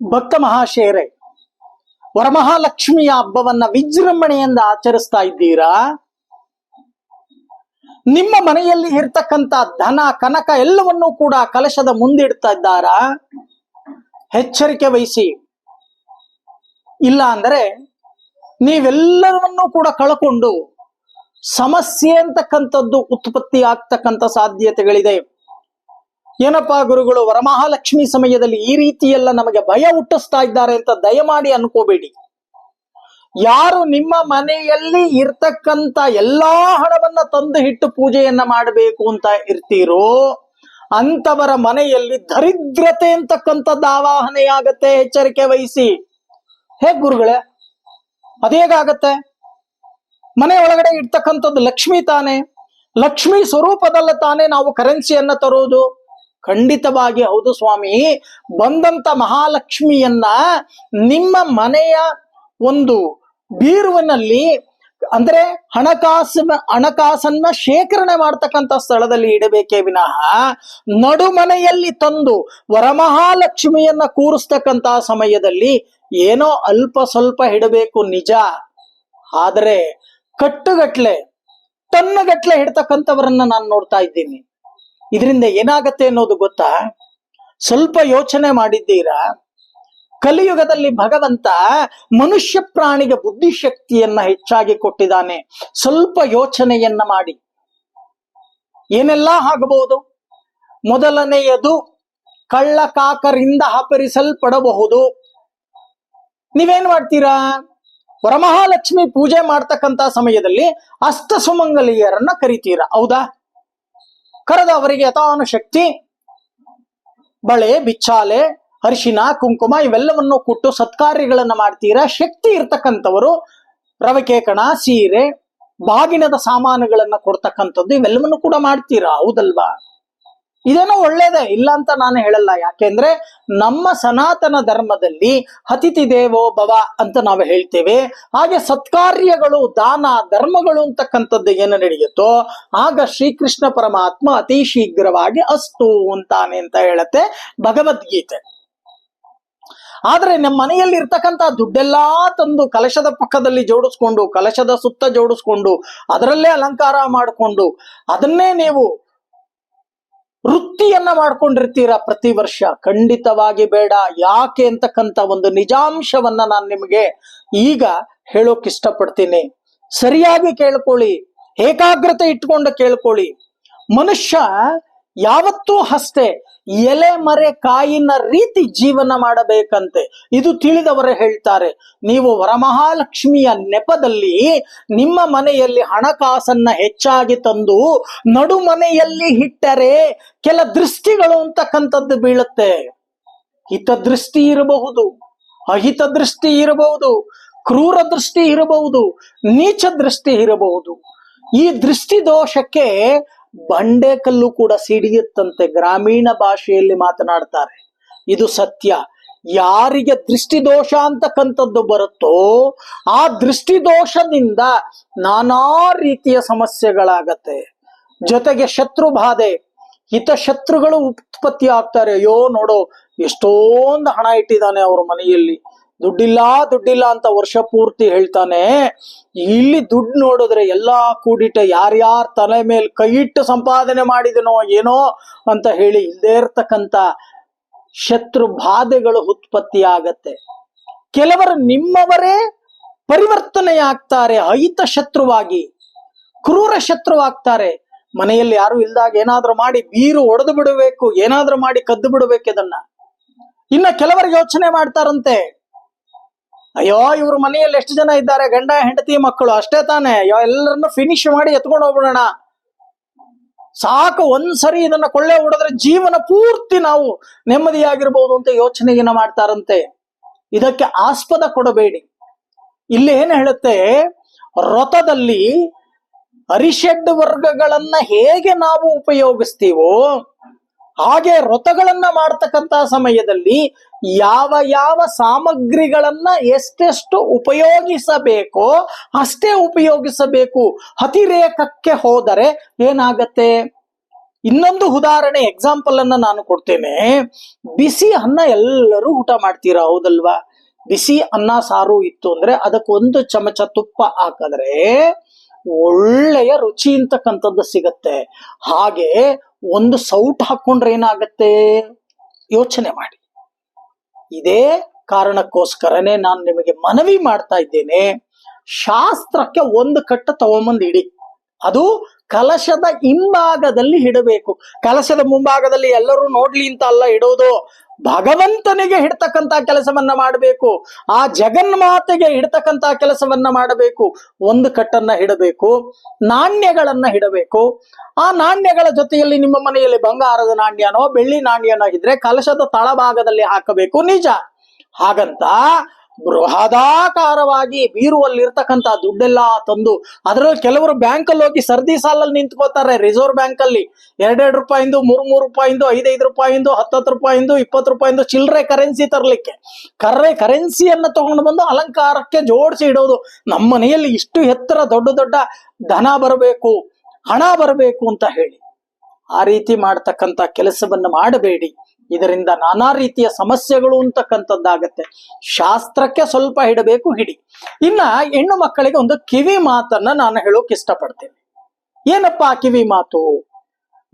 ಭಕ್ತ ಮಹಾಶೇರೆ ವರಮಹಾಲಕ್ಷ್ಮಿಯ ಹಬ್ಬವನ್ನ ವಿಜೃಂಭಣೆಯಿಂದ ಆಚರಿಸ್ತಾ ಇದ್ದೀರಾ? ನಿಮ್ಮ ಮನೆಯಲ್ಲಿ ಇರ್ತಕ್ಕಂತ ಧನ, ಕನಕ ಎಲ್ಲವನ್ನೂ ಕೂಡ ಕಲಶದ ಮುಂದಿಡ್ತಾ ಇದ್ದಾರಾ? ಎಚ್ಚರಿಕೆ ವಹಿಸಿ. ಇಲ್ಲ ಅಂದರೆ ನೀವೆಲ್ಲವನ್ನೂ ಕೂಡ ಕಳ್ಕೊಂಡು ಸಮಸ್ಯೆ ಅಂತಕ್ಕಂಥದ್ದು ಉತ್ಪತ್ತಿ ಆಗ್ತಕ್ಕಂಥ ಸಾಧ್ಯತೆಗಳಿದೆ. ಏನಪ್ಪಾ ಗುರುಗಳು, ವರಮಹಾಲಕ್ಷ್ಮಿ ಸಮಯದಲ್ಲಿ ಈ ರೀತಿ ಎಲ್ಲ ನಮಗೆ ಭಯ ಹುಟ್ಟಿಸ್ತಾ ಇದ್ದಾರೆ ಅಂತ ದಯಮಾಡಿ ಅನ್ಕೋಬೇಡಿ. ಯಾರು ನಿಮ್ಮ ಮನೆಯಲ್ಲಿ ಇರ್ತಕ್ಕಂತ ಎಲ್ಲಾ ಹಣವನ್ನ ತಂದು ಇಟ್ಟು ಪೂಜೆಯನ್ನ ಮಾಡಬೇಕು ಅಂತ ಇರ್ತೀರೋ, ಅಂತವರ ಮನೆಯಲ್ಲಿ ದರಿದ್ರತೆ ಅಂತಕ್ಕಂಥದ್ದು ಆವಾಹನೆಯಾಗತ್ತೆ, ಎಚ್ಚರಿಕೆ ವಹಿಸಿ. ಹೇಗ್ ಗುರುಗಳೇ, ಅದೇಗಾಗತ್ತೆ? ಮನೆ ಒಳಗಡೆ ಇರ್ತಕ್ಕಂಥದ್ದು ಲಕ್ಷ್ಮಿ ತಾನೆ. ಲಕ್ಷ್ಮಿ ಸ್ವರೂಪದಲ್ಲ ತಾನೇ ನಾವು ಕರೆನ್ಸಿಯನ್ನ ತರೋದು. ಖಂಡಿತವಾಗಿ ಹೌದು ಸ್ವಾಮಿ. ಬಂದಂತ ಮಹಾಲಕ್ಷ್ಮಿಯನ್ನ ನಿಮ್ಮ ಮನೆಯ ಒಂದು ಬೀರುವಿನಲ್ಲಿ ಅಂದ್ರೆ ಹಣಕಾಸಿನ, ಹಣಕಾಸನ್ನ ಶೇಖರಣೆ ಮಾಡ್ತಕ್ಕಂಥ ಸ್ಥಳದಲ್ಲಿ ಇಡಬೇಕೇ ವಿನಃ ನಡುಮನೆಯಲ್ಲಿ ತಂದು ವರಮಹಾಲಕ್ಷ್ಮಿಯನ್ನ ಕೂರಿಸ್ತಕ್ಕಂತ ಸಮಯದಲ್ಲಿ ಏನೋ ಅಲ್ಪ ಸ್ವಲ್ಪ ಇಡಬೇಕು ನಿಜ. ಆದರೆ ಕಟ್ಟುಗಟ್ಲೆ, ತನ್ನಗಟ್ಲೆ ಹಿಡ್ತಕ್ಕಂಥವರನ್ನ ನಾನು ನೋಡ್ತಾ ಇದ್ದೀನಿ. ಇದರಿಂದ ಏನಾಗತ್ತೆ ಅನ್ನೋದು ಗೊತ್ತಾ? ಸ್ವಲ್ಪ ಯೋಚನೆ ಮಾಡಿದ್ದೀರಾ? ಕಲಿಯುಗದಲ್ಲಿ ಭಗವಂತ ಮನುಷ್ಯ ಪ್ರಾಣಿಗೆ ಬುದ್ಧಿಶಕ್ತಿಯನ್ನ ಹೆಚ್ಚಾಗಿ ಕೊಟ್ಟಿದ್ದಾನೆ. ಸ್ವಲ್ಪ ಯೋಚನೆಯನ್ನ ಮಾಡಿ. ಏನೆಲ್ಲಾ ಆಗಬಹುದು ಮೊದಲನೆಯದು ಕಳ್ಳ ಕಾಕರಿಂದ ಅಪರಿಸಲ್ಪಡಬಹುದು ನೀವೇನ್ ಮಾಡ್ತೀರಾ? ವರಮಹಾಲಕ್ಷ್ಮಿ ಪೂಜೆ ಮಾಡ್ತಕ್ಕಂತ ಸಮಯದಲ್ಲಿ ಅಷ್ಟ ಸುಮಂಗಲಿಯರನ್ನ ಕರಿತೀರಾ? ಹೌದಾ? ಕರೆದ ಅವರಿಗೆ ಯಥಾನು ಶಕ್ತಿ, ಬಳೆ, ಬಿಚ್ಚಾಲೆ, ಅರಿಶಿನ, ಕುಂಕುಮ ಇವೆಲ್ಲವನ್ನು ಕೊಟ್ಟು ಸತ್ಕಾರ್ಯಗಳನ್ನ ಮಾಡ್ತೀರಾ? ಶಕ್ತಿ ಇರ್ತಕ್ಕಂಥವರು ರವಕೇಕಣ ಕಣ ಸೀರೆ, ಬಾಗಿನದ ಸಾಮಾನುಗಳನ್ನ ಕೊಡ್ತಕ್ಕಂಥದ್ದು ಇವೆಲ್ಲವನ್ನು ಕೂಡ ಮಾಡ್ತೀರಾ? ಹೌದಲ್ವಾ? ಇದೇನೋ ಒಳ್ಳೇದೇ? ಇಲ್ಲ ಅಂತ ನಾನು ಹೇಳಲ್ಲ. ಯಾಕೆಂದ್ರೆ ನಮ್ಮ ಸನಾತನ ಧರ್ಮದಲ್ಲಿ ಅತಿಥಿ ದೇವೋ ಭವ ಅಂತ ನಾವು ಹೇಳ್ತೇವೆ. ಹಾಗೆ ಸತ್ಕಾರ್ಯಗಳು, ದಾನ, ಧರ್ಮಗಳು ಅಂತಕ್ಕಂಥದ್ದು ಏನು ನಡೆಯುತ್ತೋ, ಆಗ ಶ್ರೀಕೃಷ್ಣ ಪರಮಾತ್ಮ ಅತಿ ಶೀಘ್ರವಾಗಿ ಅಸ್ತು ಅಂತಾನೆ ಅಂತ ಹೇಳತ್ತೆ ಭಗವದ್ಗೀತೆ. ಆದ್ರೆ ನಮ್ಮ ಮನೆಯಲ್ಲಿ ಇರ್ತಕ್ಕಂಥ ದುಡ್ಡೆಲ್ಲಾ ತಂದು ಕಲಶದ ಪಕ್ಕದಲ್ಲಿ ಜೋಡಿಸ್ಕೊಂಡು, ಕಲಶದ ಸುತ್ತ ಜೋಡಿಸ್ಕೊಂಡು, ಅದರಲ್ಲೇ ಅಲಂಕಾರ ಮಾಡಿಕೊಂಡು, ಅದನ್ನೇ ನೀವು ವೃತ್ತಿಯನ್ನ ಮಾಡ್ಕೊಂಡಿರ್ತೀರಾ ಪ್ರತಿ ವರ್ಷ. ಖಂಡಿತವಾಗಿ ಬೇಡ. ಯಾಕೆ ಅಂತಕ್ಕಂಥ ಒಂದು ನಿಜಾಂಶವನ್ನ ನಾನು ನಿಮಗೆ ಈಗ ಹೇಳೋಕ್ ಇಷ್ಟಪಡ್ತೀನಿ. ಸರಿಯಾಗಿ ಕೇಳ್ಕೊಳ್ಳಿ. ಏಕಾಗ್ರತೆ ಇಟ್ಕೊಂಡು ಕೇಳ್ಕೊಳ್ಳಿ. ಮನುಷ್ಯ ಯಾವತ್ತೂ ಅಷ್ಟೇ ಎಲೆ ಮರೆ ಕಾಯಿನ ರೀತಿ ಜೀವನ ಮಾಡಬೇಕಂತೆ. ಇದು ತಿಳಿದವರು ಹೇಳ್ತಾರೆ, ನೀವು ವರಮಹಾಲಕ್ಷ್ಮಿಯ ನೆಪದಲ್ಲಿ ನಿಮ್ಮ ಮನೆಯಲ್ಲಿ ಹಣಕಾಸನ್ನ ಹೆಚ್ಚಾಗಿ ತಂದು ನಡು ಮನೆಯಲ್ಲಿ ಇಟ್ಟರೆ ಕೆಲ ದೃಷ್ಟಿಗಳು ಅಂತಕ್ಕಂಥದ್ದು ಬೀಳುತ್ತೆ. ಹಿತದೃಷ್ಟಿ ಇರಬಹುದು ಅಹಿತ ದೃಷ್ಟಿ ಇರಬಹುದು ಕ್ರೂರ ದೃಷ್ಟಿ ಇರಬಹುದು ನೀಚ ದೃಷ್ಟಿ ಇರಬಹುದು. ಈ ದೃಷ್ಟಿ ದೋಷಕ್ಕೆ ಬಂಡೆಕಲ್ಲು ಕೂಡ ಸಿಡಿಯುತ್ತಂತೆ ಗ್ರಾಮೀಣ ಭಾಷೆಯಲ್ಲಿ ಮಾತನಾಡ್ತಾರೆ. ಇದು ಸತ್ಯ. ಯಾರಿಗೆ ದೃಷ್ಟಿದೋಷ ಅಂತಕ್ಕಂಥದ್ದು ಬರುತ್ತೋ ಆ ದೃಷ್ಟಿದೋಷದಿಂದ ನಾನಾ ರೀತಿಯ ಸಮಸ್ಯೆಗಳಾಗತ್ತೆ. ಜೊತೆಗೆ ಶತ್ರು ಬಾಧೆ. ಹಿತಶತ್ರುಗಳು ಉತ್ಪತ್ತಿ ಆಗ್ತಾರೆ ಅಯ್ಯೋ, ನೋಡು, ಎಷ್ಟೊಂದು ಹಣ ಇಟ್ಟಿದ್ದಾನೆ ಅವ್ರ ಮನೆಯಲ್ಲಿ. ದುಡ್ಡಿಲ್ಲ ದುಡ್ಡಿಲ್ಲ ಅಂತ ವರ್ಷ ಪೂರ್ತಿ ಹೇಳ್ತಾನೆ. ಇಲ್ಲಿ ದುಡ್ಡು ನೋಡಿದ್ರೆ ಎಲ್ಲಾ ಕೂಡಿಟ್ಟ ಯಾರ್ಯಾರ ತಲೆ ಮೇಲೆ ಕೈ ಇಟ್ಟು ಸಂಪಾದನೆ ಮಾಡಿದನೋ ಏನೋ ಅಂತ ಹೇಳಿ ಇಲ್ಲದೆ ಇರ್ತಕ್ಕಂತ ಶತ್ರು ಬಾಧೆಗಳು ಉತ್ಪತ್ತಿ ಆಗತ್ತೆ ಕೆಲವರು ನಿಮ್ಮವರೇ ಪರಿವರ್ತನೆಯಾಗ್ತಾರೆ, ಅಹಿತ ಶತ್ರುವಾಗಿ, ಕ್ರೂರ ಶತ್ರುವಾಗ್ತಾರೆ. ಮನೆಯಲ್ಲಿ ಯಾರು ಇಲ್ದಾಗ ಏನಾದ್ರೂ ಮಾಡಿ ಬೀರು ಒಡೆದು ಬಿಡಬೇಕು, ಏನಾದ್ರೂ ಮಾಡಿ ಕದ್ದು ಬಿಡಬೇಕು ಇದನ್ನ. ಇನ್ನ ಕೆಲವರು ಯೋಚನೆ ಮಾಡ್ತಾರಂತೆ. ಅಯ್ಯೋ, ಇವ್ರ ಮನೆಯಲ್ಲಿ ಎಷ್ಟು ಜನ ಇದ್ದಾರೆ? ಗಂಡ, ಹೆಂಡತಿ, ಮಕ್ಕಳು. ಅಷ್ಟೇ ತಾನೆ. ಅಯ್ಯೋ, ಎಲ್ಲರನ್ನು ಫಿನಿಶ್ ಮಾಡಿ ಎತ್ಕೊಂಡು ಹೋಗ್ಬಿಡೋಣ. ಸಾಕು, ಒಂದ್ಸರಿ ಇದನ್ನ ಕೊಳ್ಳೆ ಹೊಡೆದ್ರೆ ಜೀವನ ಪೂರ್ತಿ ನಾವು ನೆಮ್ಮದಿಯಾಗಿರ್ಬೋದು ಅಂತ ಯೋಚನೆಯನ್ನ ಮಾಡ್ತಾರಂತೆ. ಇದಕ್ಕೆ ಆಸ್ಪದ ಕೊಡಬೇಡಿ. ಇಲ್ಲಿ ಏನ್ ಹೇಳುತ್ತೆ? ರಥದಲ್ಲಿ ಅರಿಷಡ್ ವರ್ಗಗಳನ್ನ ಹೇಗೆ ನಾವು ಉಪಯೋಗಿಸ್ತೀವೋ ಹಾಗೆ ವ್ರತಗಳನ್ನ ಮಾಡ್ತಕ್ಕಂತ ಸಮಯದಲ್ಲಿ ಯಾವ ಯಾವ ಸಾಮಗ್ರಿಗಳನ್ನ ಎಷ್ಟೆಷ್ಟು ಉಪಯೋಗಿಸಬೇಕೋ ಅಷ್ಟೇ ಉಪಯೋಗಿಸಬೇಕು. ಅತಿರೇಕಕ್ಕೆ ಹೋದರೆ ಏನಾಗತ್ತೆ? ಇನ್ನೊಂದು ಉದಾಹರಣೆ ಎಕ್ಸಾಂಪಲ್ ಅನ್ನ ನಾನು ಕೊಡ್ತೇನೆ. ಬಿಸಿ ಅನ್ನ ಎಲ್ಲರೂ ಊಟ ಮಾಡ್ತೀರಾ? ಹೌದಲ್ವಾ? ಬಿಸಿ ಅನ್ನ ಸಾರು ಇತ್ತು ಅಂದ್ರೆ ಅದಕ್ಕೊಂದು ಚಮಚ ತುಪ್ಪ ಹಾಕಿದ್ರೆ ಒಳ್ಳೆಯ ರುಚಿ ಅಂತಕ್ಕಂಥದ್ದು ಸಿಗತ್ತೆ. ಹಾಗೆ ಒಂದು ಸೌಟ್ ಹಾಕೊಂಡ್ರೆ ಏನಾಗತ್ತೆ? ಯೋಚನೆ ಮಾಡಿ. ಇದೇ ಕಾರಣಕ್ಕೋಸ್ಕರನೇ ನಾನು ನಿಮಗೆ ಮನವಿ ಮಾಡ್ತಾ ಇದ್ದೇನೆ. ಶಾಸ್ತ್ರಕ್ಕೆ ಒಂದು ಕಟ್ಟ ತಗೊಂಬಂದು ಇಡಿ. ಅದು ಕಲಶದ ಹಿಂಭಾಗದಲ್ಲಿ ಇಡಬೇಕು. ಕಲಶದ ಮುಂಭಾಗದಲ್ಲಿ ಎಲ್ಲರೂ ನೋಡ್ಲಿ ಅಂತ ಅಲ್ಲ ಇಡೋದು. ಭಗವಂತನಿಗೆ ಹಿಡ್ತಕ್ಕಂತ ಕೆಲಸವನ್ನ ಮಾಡಬೇಕು. ಆ ಜಗನ್ಮಾತೆಗೆ ಹಿಡ್ತಕ್ಕಂತ ಕೆಲಸವನ್ನ ಮಾಡಬೇಕು. ಒಂದು ಕಟ್ಟನ್ನ ಹಿಡಬೇಕು, ನಾಣ್ಯಗಳನ್ನ ಹಿಡಬೇಕು. ಆ ನಾಣ್ಯಗಳ ಜೊತೆಯಲ್ಲಿ ನಿಮ್ಮ ಮನೆಯಲ್ಲಿ ಬಂಗಾರದ ನಾಣ್ಯನೋ, ಬೆಳ್ಳಿ ನಾಣ್ಯನೋ ಇದ್ರೆ ಕಲಶದ ತಳಭಾಗದಲ್ಲಿ ಹಾಕಬೇಕು. ನಿಜ. ಹಾಗಂತ ಬೃಹದಾಕಾರವಾಗಿ ಬೀರುವಲ್ಲಿ ಇರ್ತಕ್ಕಂತ ದುಡ್ಡೆಲ್ಲ ತಂದು ಅದರಲ್ಲಿ ಕೆಲವರು ಬ್ಯಾಂಕ್ ಅಲ್ಲಿ ಹೋಗಿ ಸರ್ದಿ ಸಾಲಲ್ಲಿ ನಿಂತ್ಕೋತಾರೆ. ರಿಸರ್ವ್ ಬ್ಯಾಂಕ್ ಅಲ್ಲಿ ಎರಡೆರಡು ರೂಪಾಯಿಂದು, ಮೂರ್, ಮೂರು ರೂಪಾಯಿಂದು, ಐದೈದು ರೂಪಾಯಿಂದು, ಹತ್ತತ್ತು ರೂಪಾಯಿಂದು, ಇಪ್ಪತ್ತು ರೂಪಾಯಿಂದು ಚಿಲ್ಲರೆ ಕರೆನ್ಸಿ ತರಲಿಕ್ಕೆ. ಕರ್ರೆ ಕರೆನ್ಸಿಯನ್ನ ತಗೊಂಡು ಬಂದು ಅಲಂಕಾರಕ್ಕೆ ಜೋಡಿಸಿ ಇಡೋದು. ನಮ್ಮ ಮನೆಯಲ್ಲಿ ಇಷ್ಟು ಎತ್ತರ ದೊಡ್ಡ ದೊಡ್ಡ ಧನ ಬರಬೇಕು, ಹಣ ಬರಬೇಕು ಅಂತ ಹೇಳಿ ಆ ರೀತಿ ಮಾಡ್ತಕ್ಕಂಥ ಕೆಲಸವನ್ನು ಮಾಡಬೇಡಿ. ಇದರಿಂದ ನಾನಾ ರೀತಿಯ ಸಮಸ್ಯೆಗಳು ಅಂತಕ್ಕಂಥದ್ದಾಗತ್ತೆ. ಶಾಸ್ತ್ರಕ್ಕೆ ಸ್ವಲ್ಪ ಹಿಡಬೇಕು ಹಿಡಿ. ಇನ್ನ ಹೆಣ್ಣು ಮಕ್ಕಳಿಗೆ ಒಂದು ಕಿವಿ ಮಾತನ್ನ ನಾನು ಹೇಳೋಕೆ ಇಷ್ಟಪಡ್ತೇನೆ. ಏನಪ್ಪ ಕಿವಿ ಮಾತು?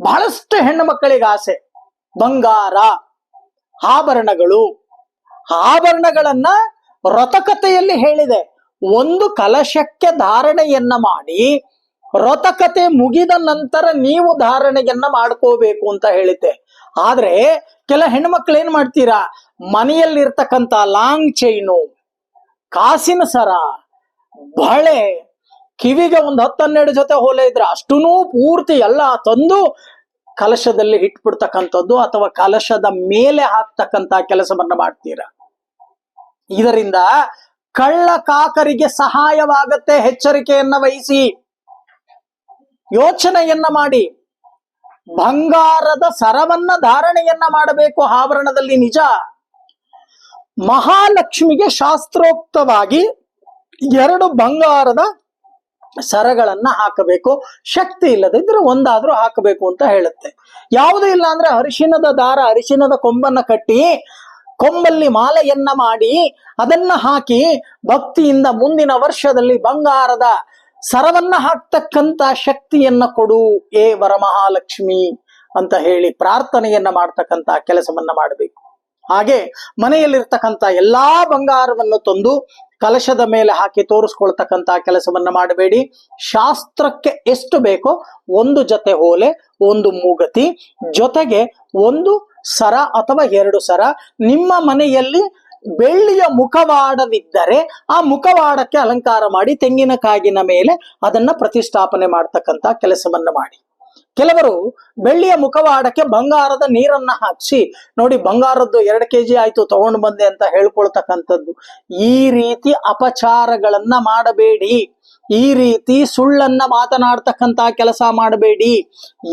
ಬಹಳಷ್ಟು ಹೆಣ್ಣು ಮಕ್ಕಳಿಗೆ ಆಸೆ. ಬಂಗಾರ, ಆಭರಣಗಳು. ಆಭರಣಗಳನ್ನ ವ್ರತಕತೆಯಲ್ಲಿ ಹೇಳಿದೆ. ಒಂದು ಕಲಶಕ್ಕೆ ಧಾರಣೆಯನ್ನ ಮಾಡಿ ವ್ರತಕತೆ ಮುಗಿದ ನಂತರ ನೀವು ಧಾರಣೆಯನ್ನ ಮಾಡ್ಕೋಬೇಕು ಅಂತ ಹೇಳಿದ್ದೆ. ಆದ್ರೆ ಕೆಲ ಹೆಣ್ಮಕ್ಳು ಏನ್ ಮಾಡ್ತೀರಾ? ಮನೆಯಲ್ಲಿರ್ತಕ್ಕಂಥ ಲಾಂಗ್ ಚೈನು, ಕಾಸಿನ ಸರ, ಬಳೆ, ಕಿವಿಗೆ ಒಂದು ಹತ್ತನ್ನೆರಡು ಜೊತೆ ಹೋಲೆ ಇದ್ರೆ ಅಷ್ಟೂ ಪೂರ್ತಿ ಎಲ್ಲ ತಂದು ಕಲಶದಲ್ಲಿ ಇಟ್ಬಿಡ್ತಕ್ಕಂಥದ್ದು ಅಥವಾ ಕಲಶದ ಮೇಲೆ ಹಾಕ್ತಕ್ಕಂತ ಕೆಲಸವನ್ನ ಮಾಡ್ತೀರಾ? ಇದರಿಂದ ಕಳ್ಳ ಕಾಕರಿಗೆ ಸಹಾಯವಾಗತ್ತೆ. ಎಚ್ಚರಿಕೆಯನ್ನ ವಹಿಸಿ. ಯೋಚನೆಯನ್ನ ಮಾಡಿ. ಬಂಗಾರದ ಸರವನ್ನ ಧಾರಣೆಯನ್ನ ಮಾಡಬೇಕು ಆಭರಣದಲ್ಲಿ ನಿಜ. ಮಹಾಲಕ್ಷ್ಮಿಗೆ ಶಾಸ್ತ್ರೋಕ್ತವಾಗಿ ಎರಡು ಬಂಗಾರದ ಸರಗಳನ್ನ ಹಾಕಬೇಕು. ಶಕ್ತಿ ಇಲ್ಲದಿದ್ರೆ ಒಂದಾದ್ರೂ ಹಾಕಬೇಕು ಅಂತ ಹೇಳುತ್ತೆ. ಯಾವುದು ಇಲ್ಲ ಅಂದ್ರೆ ಅರಿಶಿನದ ದಾರ, ಅರಿಶಿನದ ಕೊಂಬನ್ನ ಕಟ್ಟಿ, ಕೊಂಬಲ್ಲಿ ಮಾಲೆಯನ್ನ ಮಾಡಿ ಅದನ್ನ ಹಾಕಿ ಭಕ್ತಿಯಿಂದ ಮುಂದಿನ ವರ್ಷದಲ್ಲಿ ಬಂಗಾರದ ಸರವನ್ನ ಹಾಕ್ತಕ್ಕಂತ ಶಕ್ತಿಯನ್ನ ಕೊಡು, ಏ ವರಮಹಾಲಕ್ಷ್ಮಿ ಅಂತ ಹೇಳಿ ಪ್ರಾರ್ಥನೆಯನ್ನ ಮಾಡ್ತಕ್ಕಂತ ಕೆಲಸವನ್ನ ಮಾಡಬೇಕು. ಹಾಗೆ ಮನೆಯಲ್ಲಿರ್ತಕ್ಕಂತ ಎಲ್ಲಾ ಬಂಗಾರವನ್ನು ತಂದು ಕಲಶದ ಮೇಲೆ ಹಾಕಿ ತೋರಿಸ್ಕೊಳ್ತಕ್ಕಂಥ ಕೆಲಸವನ್ನ ಮಾಡಬೇಡಿ. ಶಾಸ್ತ್ರಕ್ಕೆ ಎಷ್ಟು ಬೇಕೋ ಒಂದು ಜೊತೆ ಓಲೆ ಒಂದು ಮೂಗತಿ, ಜೊತೆಗೆ ಒಂದು ಸರ ಅಥವಾ ಎರಡು ಸರ ನಿಮ್ಮ ಮನೆಯಲ್ಲಿ ಬೆಳ್ಳಿಯ ಮುಖವಾಡವಿದ್ದರೆ ಆ ಮುಖವಾಡಕ್ಕೆ ಅಲಂಕಾರ ಮಾಡಿ ತೆಂಗಿನಕಾಯಿನ ಮೇಲೆ ಅದನ್ನ ಪ್ರತಿಷ್ಠಾಪನೆ ಮಾಡ್ತಕ್ಕಂತ ಕೆಲಸವನ್ನ ಮಾಡಿ. ಕೆಲವರು ಬೆಳ್ಳಿಯ ಮುಖವಾಡಕ್ಕೆ ಬಂಗಾರದ ನೀರನ್ನ ಹಾಕಿಸಿ, ನೋಡಿ ಬಂಗಾರದ್ದು ಎರಡು ಕೆಜಿ ಆಯ್ತು ತಗೊಂಡು ಬಂದೆ ಅಂತ ಹೇಳ್ಕೊಳ್ತಕ್ಕಂಥದ್ದು. ಈ ರೀತಿ ಅಪಚಾರಗಳನ್ನ ಮಾಡಬೇಡಿ. ಈ ರೀತಿ ಸುಳ್ಳನ್ನ ಮಾತನಾಡ್ತಕ್ಕಂತ ಕೆಲಸ ಮಾಡಬೇಡಿ.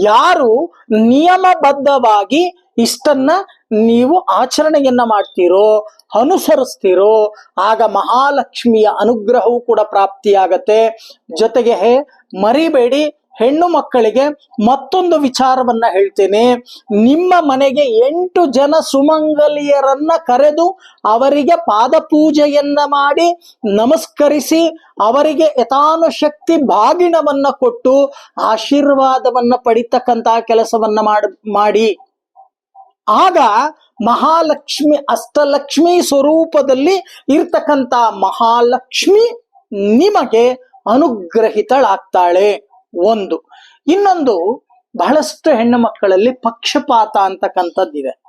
ಯಾರು ನಿಯಮಬದ್ಧವಾಗಿ ಇಷ್ಟನ್ನ ನೀವು ಆಚರಣೆಯನ್ನ ಮಾಡ್ತೀರೋ, ಅನುಸರಿಸ್ತೀರೋ, ಆಗ ಮಹಾಲಕ್ಷ್ಮಿಯ ಅನುಗ್ರಹವೂ ಕೂಡ ಪ್ರಾಪ್ತಿಯಾಗತ್ತೆ. ಜೊತೆಗೆ ಮರಿಬೇಡಿ, ಹೆಣ್ಣು ಮಕ್ಕಳಿಗೆ ಮತ್ತೊಂದು ವಿಚಾರವನ್ನ ಹೇಳ್ತೇನೆ. ನಿಮ್ಮ ಮನೆಗೆ ಎಂಟು ಜನ ಸುಮಂಗಲಿಯರನ್ನ ಕರೆದು ಅವರಿಗೆ ಪಾದಪೂಜೆಯನ್ನ ಮಾಡಿ ನಮಸ್ಕರಿಸಿ ಅವರಿಗೆ ಯಥಾನುಶಕ್ತಿ ಬಾಗಿಣವನ್ನ ಕೊಟ್ಟು ಆಶೀರ್ವಾದವನ್ನ ಪಡಿತಕ್ಕಂತಹ ಕೆಲಸವನ್ನ ಮಾಡ, ಮಾಡಿ. ಆಗ ಮಹಾಲಕ್ಷ್ಮಿ, ಅಷ್ಟಲಕ್ಷ್ಮಿ ಸ್ವರೂಪದಲ್ಲಿ ಇರ್ತಕ್ಕಂಥ ಮಹಾಲಕ್ಷ್ಮಿ ನಿಮಗೆ ಅನುಗ್ರಹಿತಳಾಗ್ತಾಳೆ. ಒಂದು. ಇನ್ನೊಂದು, ಬಹಳಷ್ಟು ಹೆಣ್ಣು ಮಕ್ಕಳಲ್ಲಿ ಪಕ್ಷಪಾತ ಅಂತಕ್ಕಂಥದ್ದಿದೆ.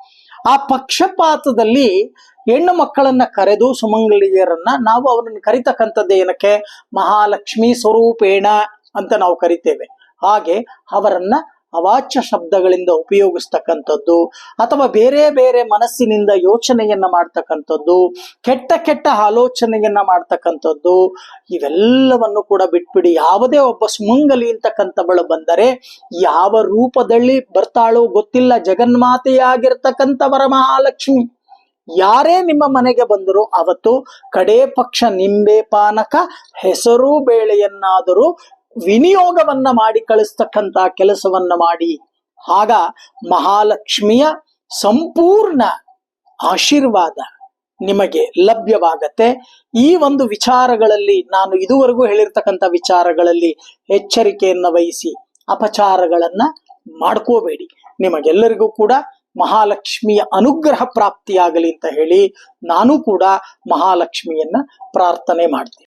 ಆ ಪಕ್ಷಪಾತದಲ್ಲಿ ಹೆಣ್ಣು ಮಕ್ಕಳನ್ನ ಕರೆದು ಸುಮಂಗಲಿಯರನ್ನ ನಾವು ಅವರನ್ನು ಕರಿತಕ್ಕಂಥದ್ದು ಏನಕ್ಕೆ? ಮಹಾಲಕ್ಷ್ಮಿ ಸ್ವರೂಪೇಣ ಅಂತ ನಾವು ಕರಿತೇವೆ. ಹಾಗೆ ಅವರನ್ನ ಅವಾಚ್ಯ ಶಬ್ದಗಳಿಂದ ಉಪಯೋಗಿಸ್ತಕ್ಕಂಥದ್ದು, ಅಥವಾ ಬೇರೆ ಬೇರೆ ಮನಸ್ಸಿನಿಂದ ಯೋಚನೆಯನ್ನ ಮಾಡ್ತಕ್ಕಂಥದ್ದು, ಕೆಟ್ಟ ಕೆಟ್ಟ ಆಲೋಚನೆಯನ್ನ ಮಾಡ್ತಕ್ಕಂಥದ್ದು, ಇವೆಲ್ಲವನ್ನು ಕೂಡ ಬಿಟ್ಬಿಡಿ. ಯಾವುದೇ ಒಬ್ಬ ಸುಮಂಗಲಿ ಅಂತಕ್ಕಂಥವಳು ಬಂದರೆ ಯಾವ ರೂಪದಲ್ಲಿ ಬರ್ತಾಳೋ ಗೊತ್ತಿಲ್ಲ. ಜಗನ್ಮಾತೆಯಾಗಿರ್ತಕ್ಕಂಥವರ ಮಹಾಲಕ್ಷ್ಮಿ. ಯಾರೇ ನಿಮ್ಮ ಮನೆಗೆ ಬಂದರೂ ಅವತ್ತು ಕಡೇ ಪಕ್ಷ ನಿಂಬೆ ಪಾನಕ ಹೆಸರು ಬೇಳೆಯನ್ನಾದರೂ ವಿನಿಯೋಗವನ್ನ ಮಾಡಿ ಕಳಿಸ್ತಕ್ಕಂತ ಕೆಲಸವನ್ನ ಮಾಡಿ, ಆಗ ಮಹಾಲಕ್ಷ್ಮಿಯ ಸಂಪೂರ್ಣ ಆಶೀರ್ವಾದ ನಿಮಗೆ ಲಭ್ಯವಾಗತ್ತೆ. ಈ ಒಂದು ವಿಚಾರಗಳಲ್ಲಿ ನಾನು ಇದುವರೆಗೂ ಹೇಳಿರ್ತಕ್ಕಂಥ ವಿಚಾರಗಳಲ್ಲಿ ಎಚ್ಚರಿಕೆಯನ್ನ ವಹಿಸಿ ಅಪಚಾರಗಳನ್ನ ಮಾಡ್ಕೋಬೇಡಿ. ನಿಮಗೆಲ್ಲರಿಗೂ ಕೂಡ ಮಹಾಲಕ್ಷ್ಮಿಯ ಅನುಗ್ರಹ ಪ್ರಾಪ್ತಿಯಾಗಲಿ ಅಂತ ಹೇಳಿ ನಾನು ಕೂಡ ಮಹಾಲಕ್ಷ್ಮಿಯನ್ನ ಪ್ರಾರ್ಥನೆ ಮಾಡ್ತೀನಿ.